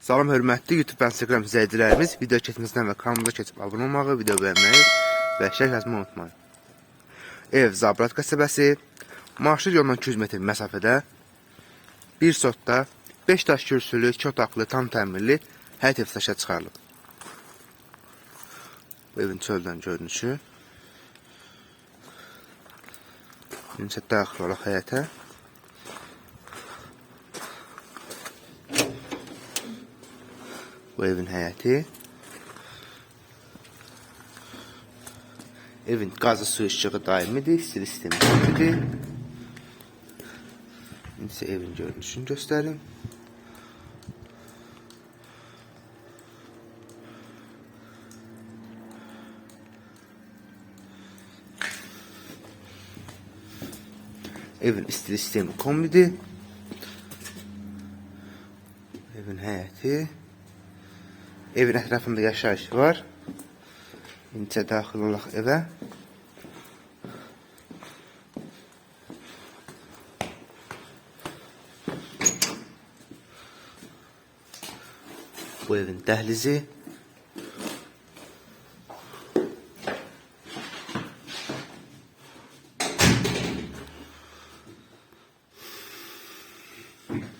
Salam hörmətli YouTube Instagram izləyicilərimiz, video keçməzdən və kanalımıza keçib abunə olmağı, video bəyənməyi və şərh yazmayı unutmayın. Ev Zabrat qəsəbəsi, marşrut yolundan 200 metr məsafədə, bir sotda 5 daş kürsülü, 2 otaqlı, tam təmirli həyət ev satışa çıxarılıb. Bu evin çöldən görünüşü. Necə daxil olaq həyətə. Bu evin həyəti. Evin qazı su işığı daimidir, sil sistemi daimidir. İndi sizə evin görünüşünü göstərim. Evin isti sistemi kombidir. Evin həyəti. Evin ətrafında yaşayış var. İncə daxil olaq evə. Bu evin dəhlizi. Bu evin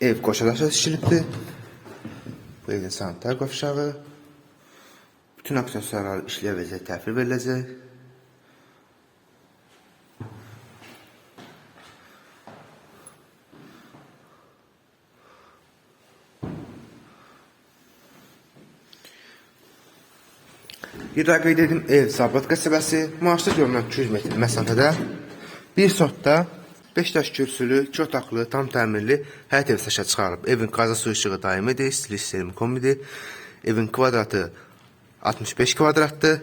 Ev qoşadaşa tikilibdir. Bu evin sanitar qovşağı. Bütün aksesuarlar işləyə vəziyyət təhvil veriləcək. Daha qeyd edim, ev Sabrat qəsəbəsi, Maaşlıq yolundan 200 metr məsafədə, bir sotda 5 daş kürsülü, 2 otaqlı, tam təmirli həyət ev saşa çıxarıb. Evin qaza su işığı daimidir, stil sistemi kombidir. Evin kvadratı 65 kvadratdır.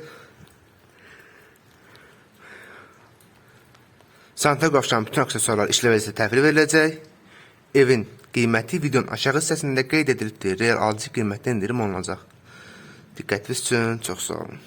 Santa qovşan bütün aksesuarlar işləvəzə təhvil veriləcək. Evin qiyməti videonun aşağı hissəsində qeyd edilibdir. Real alıcı qiymətdə indirim olunacaq. Diqqətiniz üçün çox sağ olun.